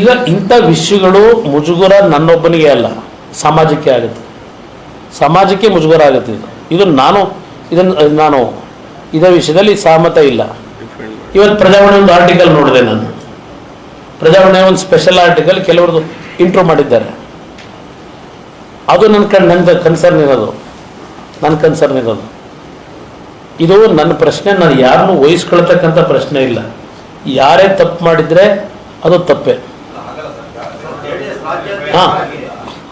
ಈಗ ಇಂಥ ವಿಷಯಗಳು ಮುಜುಗರ ನನ್ನೊಬ್ಬನಿಗೆ ಅಲ್ಲ, ಸಮಾಜಕ್ಕೆ ಆಗುತ್ತೆ. ಸಮಾಜಕ್ಕೆ ಮುಜುಗರ ಆಗುತ್ತೆ ಇದು. ಇದು ನಾನು ಇದನ್ನು ನಾನು ಇದೇ ವಿಷಯದಲ್ಲಿ ಸಹಮತ ಇಲ್ಲ. ಇವತ್ತು ಪ್ರಜಾವಾಣಿ ಒಂದು ಆರ್ಟಿಕಲ್ ನೋಡಿದೆ ನಾನು. ಪ್ರಜಾವಾಣಿ ಒಂದು ಸ್ಪೆಷಲ್ ಆರ್ಟಿಕಲ್ ಕೆಲವ್ರದ್ದು ಇಂಟ್ರೋ ಮಾಡಿದ್ದಾರೆ. ಅದು ನನ್ನ ಕಣ್, ನನ್ನ ಕನ್ಸರ್ನ್ ಇರೋದು. ನನ್ನ ಕನ್ಸರ್ನ್ ಇರೋದು. ಇದು ನನ್ನ ಪ್ರಶ್ನೆ, ನಾನು ಯಾರನ್ನೂ ವಹಿಸ್ಕೊಳ್ತಕ್ಕಂಥ ಪ್ರಶ್ನೆ ಇಲ್ಲ. ಯಾರೇ ತಪ್ಪು ಮಾಡಿದರೆ ಅದು ತಪ್ಪೇ. ಹಾಂ.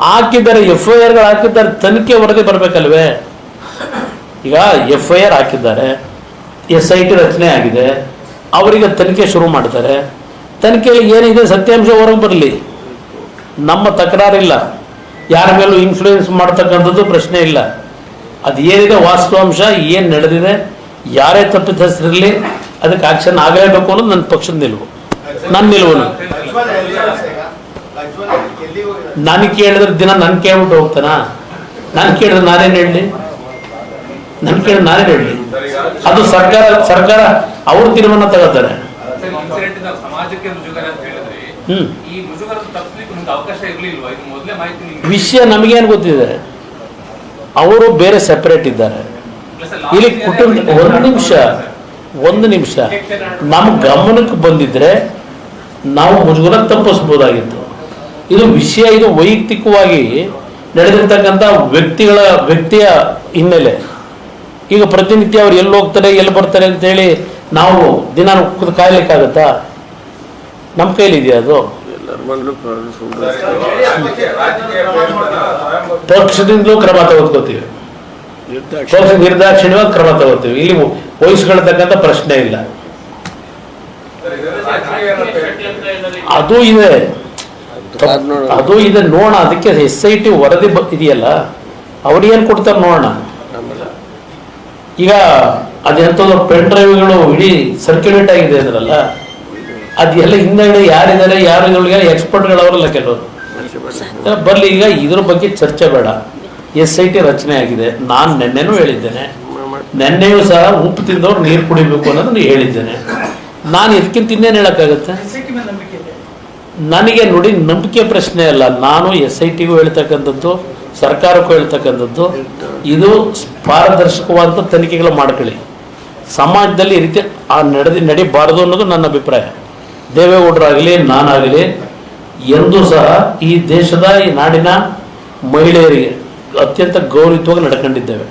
ಹಾಕಿದ್ದಾರೆ ಎಫ್ ಐ ಆರ್ಗಳು ಹಾಕಿದ್ದಾರೆ ತನಿಖೆ ವರದಿ ಬರಬೇಕಲ್ವೇ? ಈಗ ಎಫ್ ಐ ಆರ್ ಹಾಕಿದ್ದಾರೆ ಎಸ್ ಐ ಟಿ ರಚನೆ ಆಗಿದೆ, ಅವರಿಗೆ ತನಿಖೆ ಶುರು ಮಾಡ್ತಾರೆ. ತನಿಖೆಯಲ್ಲಿ ಏನಿದೆ, ಸತ್ಯಾಂಶ ಹೊರಗೆ ಬರಲಿ. ನಮ್ಮ ತಕರಾರಿಲ್ಲ. ಯಾರ ಮೇಲೂ ಇನ್ಫ್ಲೂಯೆನ್ಸ್ ಮಾಡ್ತಕ್ಕಂಥದ್ದು ಪ್ರಶ್ನೆ ಇಲ್ಲ. ಅದು ಏನಿದೆ, ವಾಸ್ತವಾಂಶ, ಏನು ನಡೆದಿದೆ, ಯಾರೇ ತಪ್ಪಿತಸ್ತಿರಲಿ ಅದಕ್ಕೆ ಆಕ್ಷನ್ ಆಗಲೇಬೇಕು ಅನ್ನೋದು ನನ್ನ ಪಕ್ಷದ ನಿಲುವು. ನನ್ನ ನಿಲುವು ನಾನು ಕೇಳಿದ್ರೆ ದಿನ ನಾನು ಕೇಳ್ಬಿಟ್ಟು ಹೋಗ್ತಾನ? ನಾನು ಕೇಳಿದ್ರೆ ನಾನೇನು ಹೇಳಲಿ? ನಾನು ಕೇಳಿದ್ರೆ ನಾನೇನು ಹೇಳಲಿ? ಅದು ಸರ್ಕಾರ ಸರ್ಕಾರ ಅವ್ರ ತೀರ್ಮಾನ ತಗೋತಾರೆ. ವಿಷಯ ನಮಗೇನು ಗೊತ್ತಿದೆ? ಅವರು ಬೇರೆ ಸೆಪರೇಟ್ ಇದ್ದಾರೆ. ಇಲ್ಲಿ ಕುಟುಂಬ ಒಂದು ನಿಮಿಷ ಒಂದು ನಿಮಿಷ. ನಮ್ಮ ಗಮನಕ್ಕೆ ಬಂದಿದ್ರೆ ನಾವು ಮುಜುಗರ ತಪ್ಪಿಸ್ಬೋದಾಗಿತ್ತು. ಇದು ವಿಷಯ, ಇದು ವೈಯಕ್ತಿಕವಾಗಿ ನಡೆದಿರ್ತಕ್ಕಂಥ ವ್ಯಕ್ತಿಗಳ, ವ್ಯಕ್ತಿಯ ಹಿನ್ನೆಲೆ. ಈಗ ಪ್ರತಿನಿತ್ಯ ಅವ್ರು ಎಲ್ಲಿ ಹೋಗ್ತಾರೆ, ಎಲ್ಲಿ ಬರ್ತಾರೆ ಅಂತೇಳಿ ನಾವು ದಿನ ಕಾಯ್ಲಿಕ್ಕಾಗತ್ತಾ? ನಮ್ಮ ಕೈಲಿದೆಯಾ ಅದು? ಪಕ್ಷದಿಂದಲೂ ಕ್ರಮ ತಗೋತೀವಿ ಪಕ್ಷ ನಿರ್ದಾಕ್ಷಿಣ್ಯವಾಗಿ ಕ್ರಮ ತಗೋತೀವಿ ಇಲ್ಲಿ ವಹಿಸ್ಕೊಳ್ತಕ್ಕಂಥ ಪ್ರಶ್ನೆ ಇಲ್ಲ. ಅದು ಇದೆ. ಅದು ಇದೆ ನೋಡೋಣ. ಅದಕ್ಕೆ ಎಸ್ ಐ ಟಿ ವರದಿ ಇದೆಯಲ್ಲ ಅವ್ರು ಏನು ಕೊಡ್ತಾರೆ ನೋಡೋಣ. ಈಗ ಅದೆಂಥದ್ದು ಪೆನ್ ಡ್ರೈವ್ಗಳು ಇಡೀ ಸರ್ಕ್ಯುಲೇಟ್ ಆಗಿದೆ ಅಂದ್ರಲ್ಲ ಅದೆಲ್ಲ ಹಿಂದೆ ಯಾರಿದ್ದಾರೆ ಯಾರುಗಳಿಗೆ ಎಕ್ಸ್ಪರ್ಟ್ ಗಳವರಲ್ಲ ಕೆಲವರು ಬರಲಿ ಬರ್ಲಿ ಈಗ ಇದ್ರ ಬಗ್ಗೆ ಚರ್ಚೆ ಬೇಡ. ಎಸ್ ಐ ಟಿ ರಚನೆ ಆಗಿದೆ. ನಾನು ನಿನ್ನೆನೂ ಹೇಳಿದ್ದೇನೆ. ನೆನ್ನೆಯೂ ಸಹ ಉಪ್ಪು ತಿಂದವ್ರು ನೀರು ಕುಡಿಬೇಕು ಅನ್ನೋದನ್ನು ಹೇಳಿದ್ದೇನೆ. ನಾನು ಇದಕ್ಕಿಂತ ಇನ್ನೇನು ಹೇಳೋಕ್ಕಾಗತ್ತೆ? ನನಗೆ ನೋಡಿ ನಂಬಿಕೆ ಪ್ರಶ್ನೆ ಅಲ್ಲ. ನಾನು ಎಸ್ ಐ ಟಿಗೂ ಹೇಳ್ತಕ್ಕಂಥದ್ದು, ಸರ್ಕಾರಕ್ಕೂ ಹೇಳ್ತಕ್ಕಂಥದ್ದು, ಇದು ಪಾರದರ್ಶಕವಾದಂಥ ತನಿಖೆಗಳು ಮಾಡ್ಕೊಳ್ಳಿ. ಸಮಾಜದಲ್ಲಿ ಈ ರೀತಿ ಆ ನಡೆದಿ ನಡಿಬಾರದು ಅನ್ನೋದು ನನ್ನ ಅಭಿಪ್ರಾಯ. ದೇವೇಗೌಡರಾಗಲಿ, ನಾನಾಗಲಿ, ಎಂದೂ ಸಹ ಈ ದೇಶದ, ಈ ನಾಡಿನ ಮಹಿಳೆಯರಿಗೆ ಅತ್ಯಂತ ಗೌರವಿತವಾಗಿ ನಡ್ಕೊಂಡಿದ್ದೇವೆ.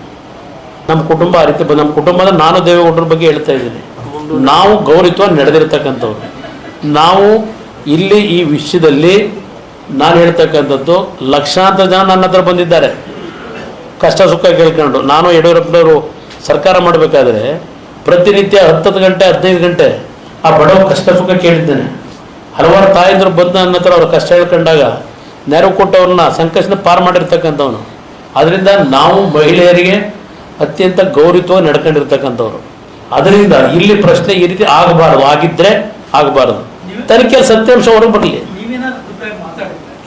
ನಮ್ಮ ಕುಟುಂಬ ಆ ರೀತಿ ನಮ್ಮ ಕುಟುಂಬದ ನಾನು ದೇವೇಗೌಡರ ಬಗ್ಗೆ ಹೇಳ್ತಾ ಇದ್ದೀನಿ. ನಾವು ಗೌರವಿತವಾಗಿ ನಡೆದಿರ್ತಕ್ಕಂಥವ್ರು. ನಾವು ಇಲ್ಲಿ ಈ ವಿಷಯದಲ್ಲಿ ನಾನು ಹೇಳ್ತಕ್ಕಂಥದ್ದು ಲಕ್ಷಾಂತರ ಜನ ನನ್ನ ಹತ್ರ ಬಂದಿದ್ದಾರೆ. ಕಷ್ಟ ಸುಖ ಕೇಳ್ಕೊಂಡು. ನಾನು ಯಡಿಯೂರಪ್ಪನವರು ಸರ್ಕಾರ ಮಾಡಬೇಕಾದ್ರೆ ಪ್ರತಿನಿತ್ಯ ಹತ್ತತ್ತು ಗಂಟೆ, ಹದಿನೈದು ಗಂಟೆ ಆ ಬಡವ ಕಷ್ಟ ಸುಖ ಕೇಳಿದ್ದೇನೆ. ಹಲವಾರು ತಾಯಂದರು ಬಂದು ನನ್ನ ಹತ್ರ ಅವ್ರ ಕಷ್ಟ ಹೇಳ್ಕೊಂಡಾಗ ನೆರವು ಕೊಟ್ಟವ್ರನ್ನ ಸಂಕಷ್ಟನ ಪಾರು ಮಾಡಿರ್ತಕ್ಕಂಥವನು. ಅದರಿಂದ ನಾವು ಮಹಿಳೆಯರಿಗೆ ಅತ್ಯಂತ ಗೌರವವಾಗಿ ನಡ್ಕೊಂಡಿರ್ತಕ್ಕಂಥವ್ರು. ಅದರಿಂದ ಇಲ್ಲಿ ಪ್ರಶ್ನೆ ಈ ರೀತಿ ಆಗಬಾರದು. ಆಗಿದ್ರೆ ಆಗಬಾರದು. ತನಿಖೆ ಸತ್ಯಾಂಶ ಹೊರಗೆ ಬರಲಿ.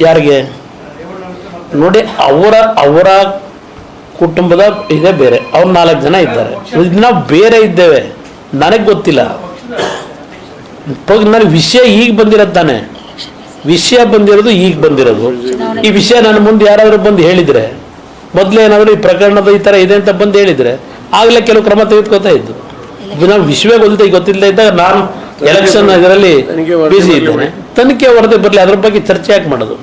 ಯಾರಿಗೆ? ನೋಡಿ, ಅವರ ಅವರ ಕುಟುಂಬದ ಇದೇ ಬೇರೆ. ಅವ್ರು ನಾಲ್ಕು ಜನ ಇದ್ದಾರೆ. ಇದನ್ನ ಬೇರೆ ಇದ್ದೇವೆ. ನನಗೆ ಗೊತ್ತಿಲ್ಲ. ನನಗೆ ವಿಷಯ ಈಗ ಬಂದಿರೋದು ತಾನೆ. ವಿಷಯ ಬಂದಿರೋದು ಈಗ ಬಂದಿರೋದು. ಈ ವಿಷಯ ನನ್ನ ಮುಂದೆ ಯಾರಾದರೂ ಬಂದು ಹೇಳಿದರೆ, ಮೊದಲು ಏನಾದರೂ ಈ ಪ್ರಕರಣದ ಈ ಥರ ಇದೆ ಅಂತ ಬಂದು ಹೇಳಿದರೆ, ಆಗಲೇ ಕೆಲವು ಕ್ರಮ ತೆಗೆದುಕೊತಾ ಇದ್ದು. ಇದು ನಾವು ವಿಷಯ ಗೊತ್ತಿಲ್ಲ ಗೊತ್ತಿಲ್ಲದೆ ಇದ್ದಾಗ ನಾನು ಎಲೆಕ್ಷನ್ ಇದರಲ್ಲಿ ಬಿಸಿ ಇದ್ದೇನೆ. ತನಿಖೆ ವರದಿ ಬರಲಿ ಅದ್ರ ಬಗ್ಗೆ ಚರ್ಚೆ ಯಾಕೆ ಮಾಡೋದು?